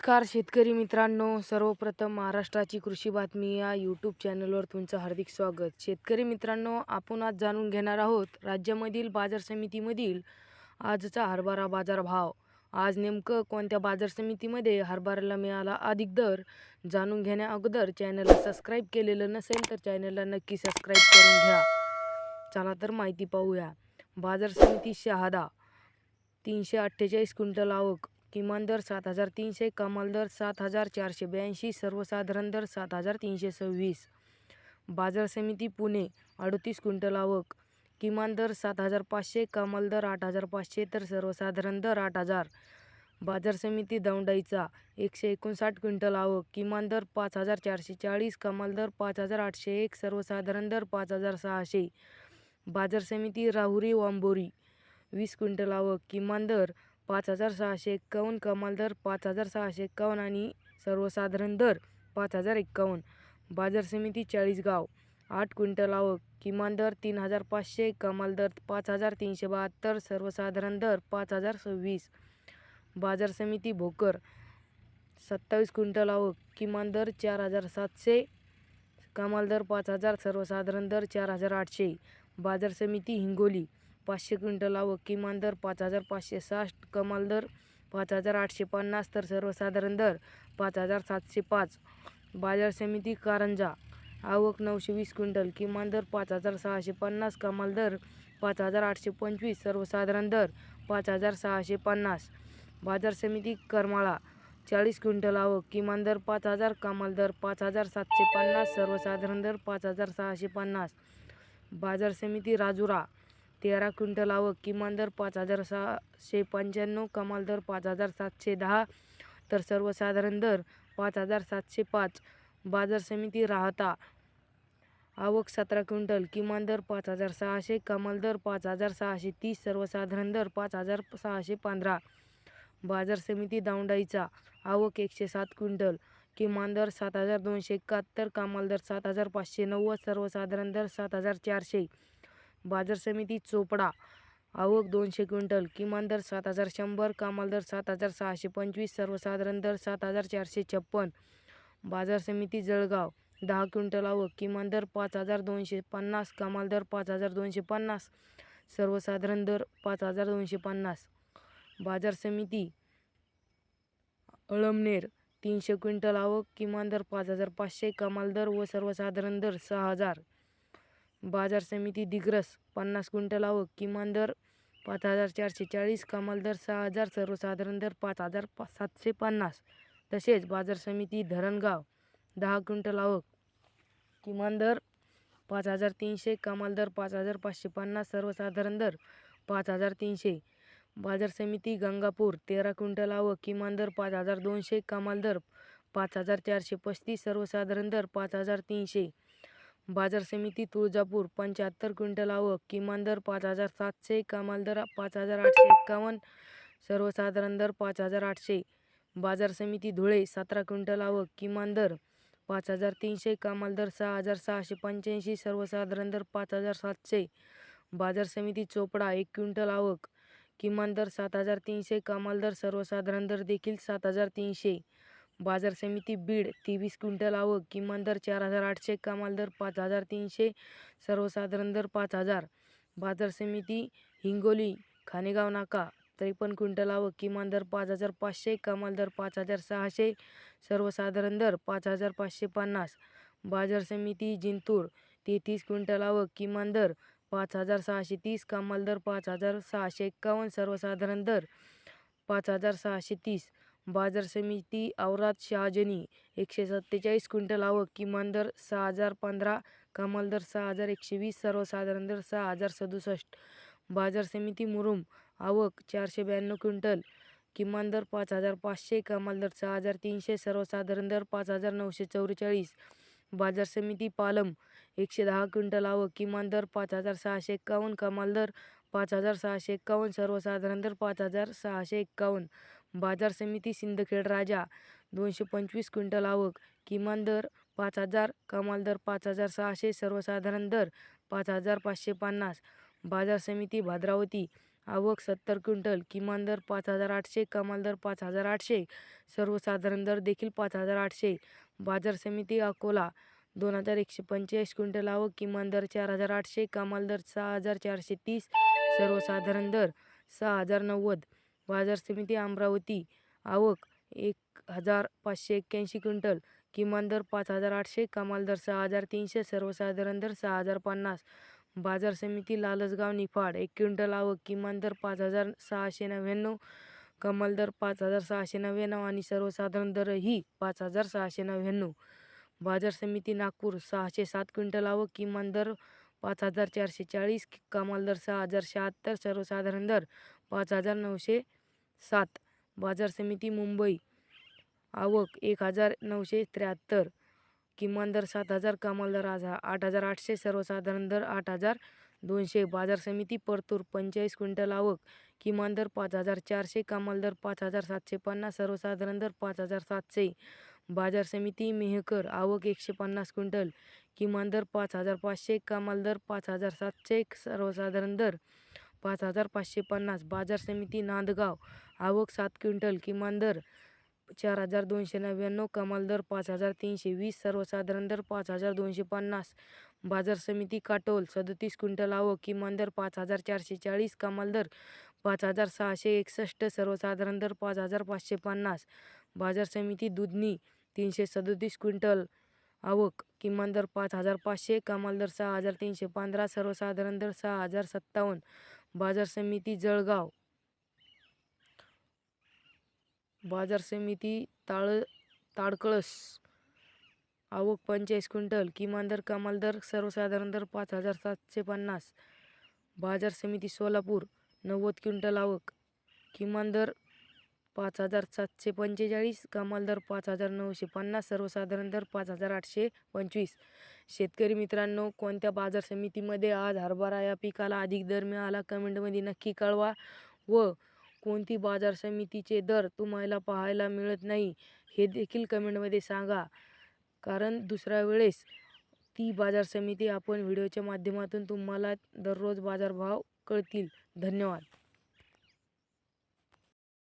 नमस्कार शेतकरी मित्रांनो सर्वप्रथम महाराष्ट्राची कृषी बातमी या यूट्यूब चॅनलवर तुमचं हार्दिक स्वागत. शेतकरी मित्रांनो आपण आज जाणून घेणार आहोत राज्यामधील बाजार समितीमधील आजचा हरभरा बाजार भाव. आज नेमकं कोणत्या बाजार समितीमध्ये हरभऱ्याला मिळाला अधिक दर जाणून घेण्या अगोदर चॅनलला सबस्क्राईब केलेलं नसेल तर चॅनलला नक्की सबस्क्राईब करून घ्या. चला तर माहिती पाहूया. बाजार समिती शहादा तीनशे अठ्ठेचाळीस क्विंटल आवक किमान दर सात हजार तीनशे कमाल दर सात हजार चारशे ब्याऐंशी सर्वसाधारण दर सात हजार तीनशे सव्वीस. बाजार समिती पुणे अडतीस क्विंटल आवक. किमान दर सात हजार पाचशे कमाल दर आठ हजार पाचशे तर सर्वसाधारण दर आठ हजार. बाजार समिती दौंडाईचा एकशे एकोणसाठ क्विंटल आवक. किमान दर पाच हजार चारशे चाळीस कमाल दर पाच हजार आठशे एक सर्वसाधारण दर पाच हजार सहाशे. बाजार समिती राहुरी वांबोरी वीस क्विंटल आवक. किमान दर पाच हजार सहाशे एक्कावन्न कमाल दर पाच हजार सहाशे एक्कावन्न आणि सर्वसाधारण दर पाच हजार एक्कावन्न बाजार समिती चाळीसगाव. आठ क्विंटल आवक. किमान दर तीन हजार पाचशे कमाल दर पाच हजार तीनशे बहात्तर सर्वसाधारण दर पाच हजार सव्वीस. बाजार समिती भोकर. सत्तावीस क्विंटल आवक. किमान दर चार हजार सातशे कमाल दर पाच हजार सर्वसाधारण दर चार हजार आठशे. बाजार समिती हिंगोली. पाचशे क्विंटल आवक किमान दर पाच हजार पाचशे साठ कमाल दर पाच हजार आठशे पन्नास तर सर्वसाधारण दर पाच हजार सातशे पाच. बाजार समिती कारंजा आवक नऊशे वीस क्विंटल किमान दर पाच हजार सहाशे पन्नास कमाल दर पाच हजार आठशे पंचवीस सर्वसाधारण दर पाच हजार सहाशे पन्नास. बाजार समिती करमाळा चाळीस क्विंटल आवक किमान दर पाच हजार कमाल दर पाच हजार सातशे पन्नास सर्वसाधारण दर पाच हजार सहाशे पन्नास. बाजार समिती राजुरा तेरा क्विंटल आवक किमान दर पाच हजार सहाशे पंच्याण्णव कमाल दर पाच हजार सातशे दहा. तर सर्वसाधारण दर पाच हजार सातशे पाच. बाजार समिती राहता. आवक सतरा क्विंटल किमान दर पाच हजार सहाशे कमाल दर पाच हजार सहाशे तीस सर्वसाधारण दर पाच हजार सहाशे पंधरा. बाजार समिती दावंडाईचा आवक एकशे सात क्विंटल किमान दर सात हजार दोनशे एकाहत्तर कमाल दर सात हजार पाचशे नव्वद सर्वसाधारण दर सात हजार चारशे. बाजार समिती चोपडा आवक दोनशे क्विंटल किमान दर सात हजार शंभर कमाल दर सात हजार सहाशे पंचवीस सर्वसाधारण दर सात हजार चारशे छप्पन. बाजार समिती जळगाव दहा क्विंटल आवक किमान दर पाच हजार दोनशे पन्नास कमाल दर पाच हजार दोनशे पन्नास सर्वसाधारण दर पाच हजार दोनशे पन्नास. बाजार समिती अळमनेर तीनशे क्विंटल आवक किमान दर पाच हजार पाचशे कमाल दर व सर्वसाधारण दर सहा हजार. बाजार समिती दिग्रस पन्नास क्विंटल आवक किमान दर पाच हजार चारशे चाळीस कमाल दर सहा हजार सर्वसाधारण दर पाच हजार पा सातशे पन्नास. तसेच बाजार समिती धरणगाव दहा क्विंटल आवक किमान दर पाच हजार तीनशे कमाल दर पाच हजार पाचशे पन्नास सर्वसाधारण दर पाच हजार तीनशे. बाजार समिती गंगापूर तेरा क्विंटल आवक किमान दर पाच हजार दोनशे कमाल दर पाच हजार चारशे पस्तीस सर्वसाधारण दर पाच हजार तीनशे. बाजार समिती तुळजापूर पंच्याहत्तर क्विंटल आवक किमान दर पाच हजार सातशे कमाल दर पाच हजार आठशे एक्कावन्न सर्वसाधारण दर पाच हजार आठशे. बाजार समिती धुळे सतरा क्विंटल आवक किमान दर पाच हजार तीनशे कमाल दर सहा हजार सहाशे पंच्याऐंशी सर्वसाधारण दर पाच हजार सातशे. बाजार समिती चोपडा एक क्विंटल आवक किमान दर सात हजार तीनशे कमाल दर सर्वसाधारण दर देखील सात हजार तीनशे. बाजार समिती बीड तेवीस क्विंटल आवक किमान दर चार हजार आठशे कमाल दर पाच हजार तीनशे सर्वसाधारण दर पाच हजार. बाजार समिती हिंगोली खानेगाव नाका त्रेपन्न क्विंटल आवक किमान दर पाच हजार पाचशे कमाल दर पाच हजार सहाशे सर्वसाधारण दर पाच हजार पाचशे पन्नास. बाजार समिती जिंतूर तेहतीस क्विंटल आवक किमान दर पाच हजार सहाशे तीस कमाल दर पाच हजार सहाशे एक्कावन्न सर्वसाधारण दर पाच हजार सहाशे तीस. बाजार समिती औराद शहाजनी एकशे सत्तेचाळीस क्विंटल आवक किमान दर सहा हजार पंधरा कमाल दर सहा हजार एकशे वीस सर्वसाधारण दर सहा हजार सदुसष्ट. बाजार समिती मुरुम आवक चारशे ब्याण्णव क्विंटल किमान दर पाच हजार पाचशे कमाल दर सहा हजार तीनशे सर्वसाधारण दर पाच हजार नऊशे चौवेचाळीस. बाजार समिती पालम एकशे दहा क्विंटल आवक किमान दर पाच हजार सहाशे एक्कावन्न कमाल दर पाच हजार सहाशे एक्कावन्न सर्वसाधारण दर पाच हजार सहाशे एक्कावन्न. बाजार समिती सिंदखेड राजा दोनशे पंचवीस क्विंटल आवक किमान दर पाच हजार कमाल दर पाच हजार सहाशे सर्वसाधारण दर पाच हजार पाचशे पन्नास. बाजार समिती भाद्रावती आवक सत्तर क्विंटल किमान दर पाच हजार आठशे कमाल दर पाच हजार आठशे सर्वसाधारण दर देखील पाच हजार आठशे. बाजार समिती अकोला दोन हजार एकशे पंचेचाळीस क्विंटल आवक किमान दर चार हजार आठशे कमाल दर सहा हजार चारशे तीस सर्वसाधारण दर सहा हजार नव्वद. बाजार समिती अमरावती आवक एक हजार पाचशे एक्क्याऐंशी क्विंटल किमान दर पाच हजार आठशे कमाल दर सहा हजार तीनशे सर्वसाधारण दर सहा हजार पन्नास. बाजार समिती लालसगाव निफाड एक क्विंटल आवक किमान दर पाच हजार सहाशे नव्याण्णव कमाल दर पाच हजार सहाशे नव्याण्णव आणि सर्वसाधारण दरही पाच हजार सहाशे नव्याण्णव. बाजार समिती नागपूर सहाशे सात क्विंटल आवक किमान दर पाच हजार चारशे चाळीस कमाल दर सहा हजार शहात्तर सर्वसाधारण दर पाच हजार नऊशे सात. बाजार समिती मुंबई. आवक एक हजार नऊशे त्र्याहत्तर. किमान दर सात हजार कमाल दर आज आठ हजार आठशे सर्वसाधारण दर आठ हजार दोनशे. बाजार समिती परतूर पंचेचाळीस क्विंटल आवक. किमान दर पाच हजार चारशे कमाल दर पाच हजार सातशे पन्नास सर्वसाधारण दर पाच हजार सातशे. बाजार समिती मेहकर आवक एकशे पन्नास क्विंटल. किमान दर पाच हजार पाचशे कमाल दर पाच हजार सातशे सर्वसाधारण दर पाच हजार पाचशे पन्नास बाजार समिती नांदगाव. आवक सात क्विंटल किमान दर चार हजार दोनशे नव्याण्णव कमाल दर पाच हजार तीनशे वीस सर्वसाधारण दर पाच हजार दोनशे पन्नास. बाजार समिती काटोल सदतीस क्विंटल आवक किमान दर पाच हजार चारशे चाळीस कमाल दर पाच हजार सहाशे एकसष्ट सर्वसाधारण दर पाच हजार पाचशे पन्नास. बाजार समिती दुधनी तीनशे सदतीस क्विंटल आवक किमान दर पाच हजार पाचशे कमाल दर सहा हजार तीनशे पंधरा सर्वसाधारण दर सहा हजार सत्तावन्न. बाजार समिती जळगाव. बाजार समिती ताळ ताडकळस. आवक पंचेचाळीस क्विंटल. किमान दर कमाल दर सर्वसाधारण दर पाच हजार सातशे पन्नास. बाजार समिती सोलापूर नव्वद क्विंटल आवक. किमान दर पाच हजार सातशे पंचेचाळीस. कमाल दर पाच हजार नऊशे पन्नास. सर्वसाधारण दर पाच हजार आठशे पंचवीस. शेतकरी मित्रांनो कोणत्या बाजार समितीमध्ये आज हरभरा या पिकाला अधिक दर मिळाला? कमेंटमध्ये नक्की कळवा व कोणती बाजार समितीचे दर तुम्हाला पाहायला मिळत नाही हे देखील कमेंटमध्ये सांगा. कारण दुसऱ्या वेळेस ती बाजार समिती आपण व्हिडिओच्या माध्यमातून तुम्हाला दररोज बाजारभाव कळतील. धन्यवाद.